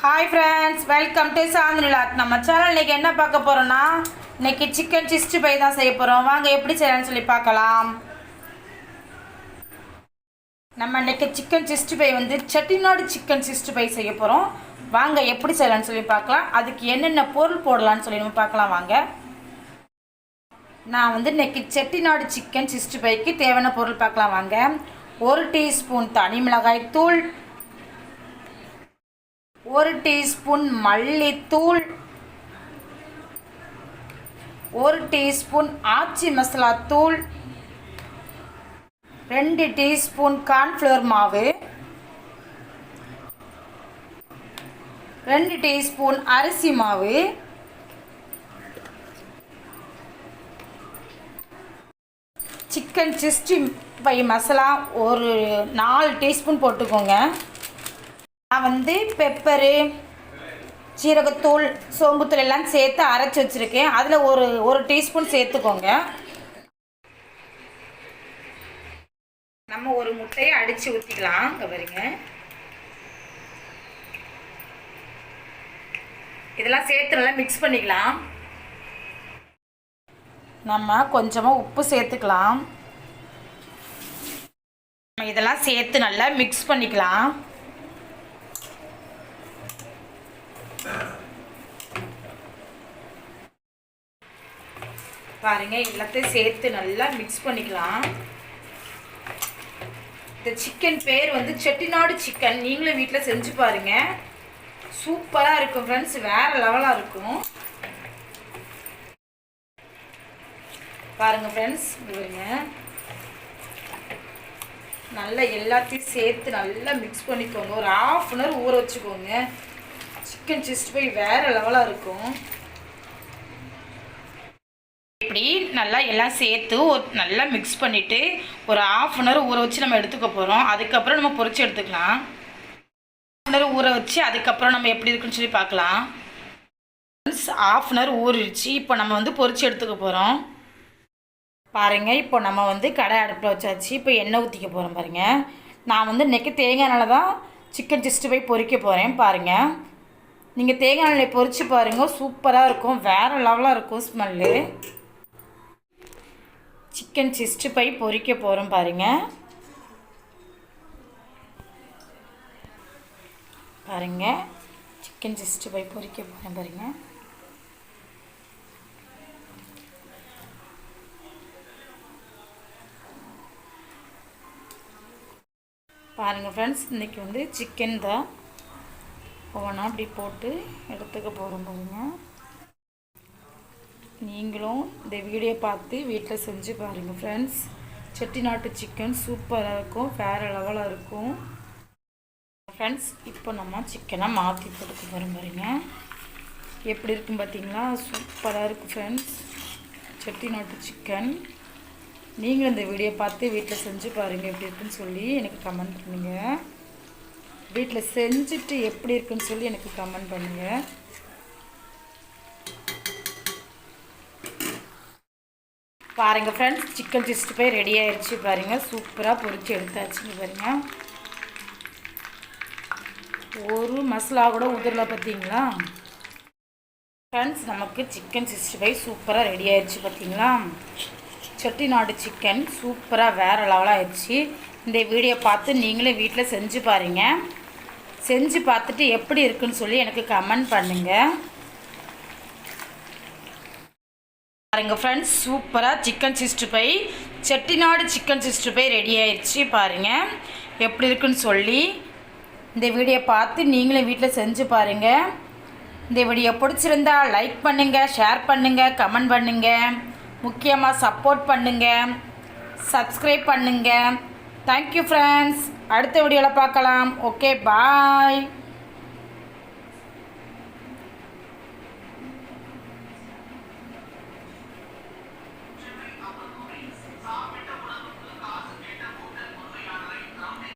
Hi friends welcome to சாந்தினிலாக் நம்ம channel இன்றைக்கி என்ன பார்க்க போகிறோம்னா இன்னைக்கு சிக்கன் சிக்ஸ்டி ஃபைவ் தான் செய்ய போகிறோம் வாங்க எப்படி செய்யலாம்னு சொல்லி பார்க்கலாம். நம்ம இன்னைக்கு சிக்கன் சிக்ஸ்டி ஃபைவ் வந்து செட்டிநாடு சிக்கன் சிக்ஸ்டி ஃபைவ் செய்ய போகிறோம் வாங்க எப்படி செய்யலாம்னு சொல்லி பார்க்கலாம். அதுக்கு என்னென்ன பொருள் போடலாம்னு சொல்லி நம்ம பார்க்கலாம். வாங்க. நான் வந்து இன்னைக்கு செட்டிநாடு சிக்கன் சிக்ஸ்டி ஃபைவ்க்கு தேவையான பொருள் பார்க்கலாம். வாங்க. ஒரு டீஸ்பூன் தனி மிளகாய் தூள் ஒரு டீஸ்பூன் மல்லித்தூள். ஒரு டீஸ்பூன் ஆச்சி மசாலா தூள். ரெண்டு டீஸ்பூன் கார்ன்ஃப்ளவர் மாவு. ரெண்டு டீஸ்பூன் அரிசி மாவு. சிக்கன் சிக்ஸ்டி ஃபைவ் மசாலா ஒரு நாலு டீஸ்பூன் போட்டுக்கோங்க. நான் வந்து பெப்பரு சீரகத்தூள் சோம்புத்தூள் எல்லாம் சேர்த்து அரைச்சி வச்சுருக்கேன். அதில் ஒரு ஒரு டீஸ்பூன் சேர்த்துக்கோங்க. நம்ம ஒரு முட்டையை அடித்து ஊற்றிக்கலாம் இங்கே பாருங்க. இதெல்லாம் சேர்த்து நல்லா மிக்ஸ் பண்ணிக்கலாம். நம்ம கொஞ்சமாக உப்பு சேர்த்துக்கலாம். நம்ம இதெல்லாம் சேர்த்து நல்லா மிக்ஸ் பண்ணிக்கலாம். பாருங்க எல்லாத்தையும் சேர்த்து நல்லா மிக்ஸ் பண்ணிக்கலாம். இந்த சிக்கன் பேர் வந்து செட்டிநாடு சிக்கன் நீங்களும் வீட்டில் செஞ்சு பாருங்க. சூப்பராக இருக்கும் ஃப்ரெண்ட்ஸ் வேற லெவலாக இருக்கும். பாருங்க ஃப்ரெண்ட்ஸ் பாருங்க. நல்லா எல்லாத்தையும் சேர்த்து நல்லா மிக்ஸ் பண்ணிக்கோங்க. ஒரு ஆஃப் அன் ஹவர் ஊற வச்சுக்கோங்க. சிக்கன் சிஸ்ட் ஃபைவ் வேறு லெவலாக இருக்கும். நல்லா எல்லாம் சேர்த்து ஒரு நல்லா மிக்ஸ் பண்ணிவிட்டு ஒரு ஆஃப் அன் ஹவர் ஊற வச்சு நம்ம எடுத்துக்க போகிறோம் அதுக்கப்புறம் நம்ம பொறிச்சு எடுத்துக்கலாம். ஆஃப் அன் ஹவர் ஊற வச்சு அதுக்கப்புறம் நம்ம எப்படி இருக்குன்னு சொல்லி பார்க்கலாம். ஆஃப் அன் ஹவர் ஊறிடுச்சு. இப்போ நம்ம வந்து பொறிச்சு எடுத்துக்க போகிறோம் பாருங்க இப்போ நம்ம வந்து கடை அடுப்பில் வச்சாச்சு. இப்போ எண்ணெய் ஊற்றிக்க போகிறோம் பாருங்க. நான் வந்து இன்றைக்கி தேங்காய் தான் சிக்கன் சிக்ஸ்டி ஃபைவ் பொறிக்க போகிறேன் பாருங்கள் நீங்கள் தேங்காய் எண்ணெய் பொறிச்சு பாருங்கள் சூப்பராக இருக்கும். வேறு லெவலாக இருக்கும் ஸ்மெல்லு சிக்கன் சிக்ஸ்டி ஃபைவ் பொரிக்க போகிறோம் பாருங்கள் பாருங்கள் சிக்கன் சிக்ஸ்டி ஃபைவ் பொரிக்க போகிறேன் பாருங்கள் பாருங்கள் ஃப்ரெண்ட்ஸ் இன்றைக்கி வந்து சிக்கன் தான். ஒவ்வொன்றா அப்படி போட்டு எடுத்துக்க போகிறோம் பாருங்கள் நீங்களும் இந்த வீடியோ பார்த்து வீட்டில் செஞ்சு பாருங்கள் ஃப்ரெண்ட்ஸ் செட்டிநாட்டு சிக்கன் சூப்பராக இருக்கும் வேறு லெவலாக இருக்கும். ஃப்ரெண்ட்ஸ் இப்போ நம்ம சிக்கனை மாற்றி கொடுக்க போகிறோம் பாருங்க. எப்படி இருக்கும் பார்த்தீங்களா? சூப்பராக இருக்குது ஃப்ரெண்ட்ஸ் செட்டிநாட்டு சிக்கன் நீங்களும் இந்த வீடியோ பார்த்து வீட்டில் செஞ்சு பாருங்கள் எப்படி இருக்குன்னு சொல்லி எனக்கு கமெண்ட் பண்ணுங்கள் வீட்டில் செஞ்சுட்டு எப்படி இருக்குன்னு சொல்லி எனக்கு கமெண்ட் பண்ணுங்கள் பாருங்கள் ஃப்ரெண்ட்ஸ் சிக்கன் சிஸ்ட் போய் ரெடி ஆயிடுச்சு பாருங்கள் சூப்பராக பொறிச்சு எடுத்தாச்சுங்க பாருங்கள் ஒரு மசாலா கூட உதிரல பார்த்தீங்களா ஃப்ரெண்ட்ஸ் நமக்கு சிக்கன் சிக்ஸ்டி ஃபைவ் சூப்பராக ரெடி ஆயிடுச்சு பார்த்தீங்களா செட்டிநாடு சிக்கன் சூப்பராக வேறு லெவலாக ஆயிடுச்சு இந்த வீடியோ பார்த்து நீங்களும் வீட்டில் செஞ்சு பாருங்கள் செஞ்சு பார்த்துட்டு எப்படி இருக்குன்னு சொல்லி எனக்கு கமெண்ட் பண்ணுங்கள் பாருங்கள் ஃப்ரெண்ட்ஸ் சூப்பராக chicken sixty five Chettinad chicken sixty five ready ஆயிடுச்சு பாருங்கள் எப்படி இருக்குன்னு சொல்லி இந்த வீடியோ பார்த்து நீங்களும் வீட்டில் செஞ்சு பாருங்கள் இந்த வீடியோ பிடிச்சிருந்தா லைக் பண்ணுங்கள் ஷேர் பண்ணுங்கள் கமெண்ட் பண்ணுங்கள் முக்கியமாக சப்போர்ட் பண்ணுங்கள் சப்ஸ்கிரைப் பண்ணுங்கள் தேங்க்யூ ஃப்ரெண்ட்ஸ் அடுத்த வீடியோவில் பார்க்கலாம். Okay bye